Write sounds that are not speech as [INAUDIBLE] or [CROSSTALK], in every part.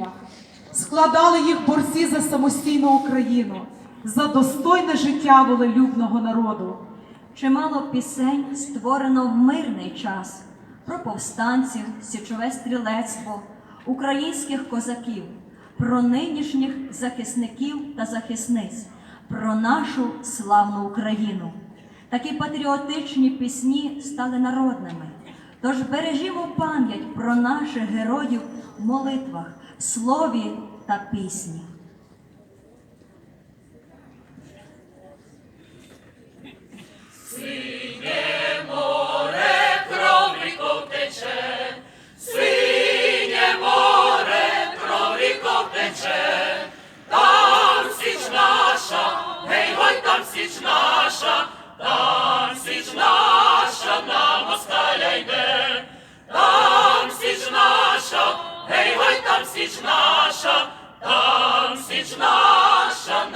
піснях. Складали їх борці за самостійну Україну, за достойне життя волелюбного народу. Чимало пісень створено в мирний час про повстанців, січове стрілецтво, українських козаків, про нинішніх захисників та захисниць, про нашу славну Україну. Такі патріотичні пісні стали народними. Тож бережімо пам'ять про наших героїв в молитвах, слові та пісні. там січ наша,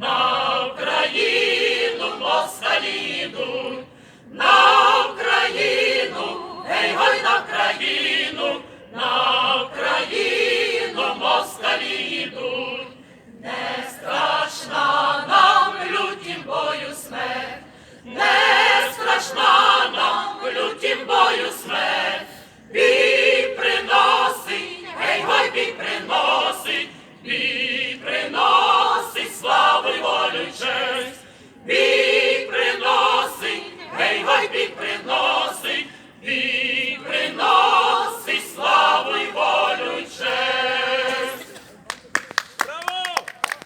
на Україну москалі на Україну, гей гой на країну. на Baby, [LAUGHS] baby.